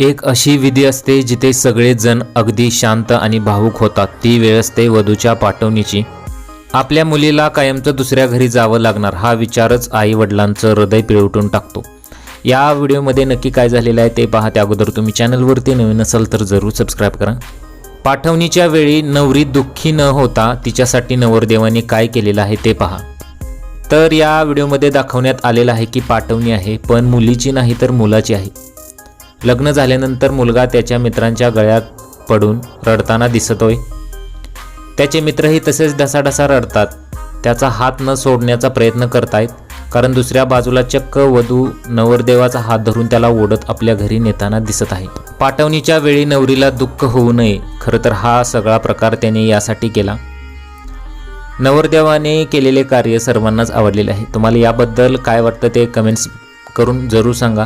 एक अशी विधी असते जिथे सगळेजण अगदी शांत आणि भावूक होतात. ती वेळ असते वधूच्या पाठवणीची. आपल्या मुलीला कायमचं दुसऱ्या घरी जावं लागणार हा विचारच आई वडिलांचं हृदय पिळवटून टाकतो. या व्हिडिओमध्ये नक्की काय झालेलं आहे ते पहा त्या अगोदर तुम्ही चॅनलवरती नवीन असाल तर जरूर सबस्क्राईब करा. पाठवणीच्या वेळी नवरी दुःखी न होता तिच्यासाठी नवरदेवाने काय केलेलं आहे ते पहा. तर या व्हिडिओमध्ये दाखवण्यात आलेलं आहे की पाठवणी आहे पण मुलीची नाही तर मुलाची आहे. लग्न झाल्यानंतर मुलगा त्याच्या मित्रांच्या गळ्यात पडून रडताना दिसतोय. त्याचे मित्रही तसेच ढसाढसा रडतात. त्याचा हात न सोडण्याचा प्रयत्न करतायत कारण दुसऱ्या बाजूला चक्क वधू नवरदेवाचा हात धरून त्याला ओढत आपल्या घरी नेताना दिसत आहे. पाठवणीच्या वेळी नवरीला दुःख होऊ नये खरं तर हा सगळा प्रकार त्याने यासाठी केला. नवरदेवाने केलेले कार्य सर्वांनाच आवडलेले आहे. तुम्हाला याबद्दल काय वाटतं ते कमेंट्स करून जरूर सांगा.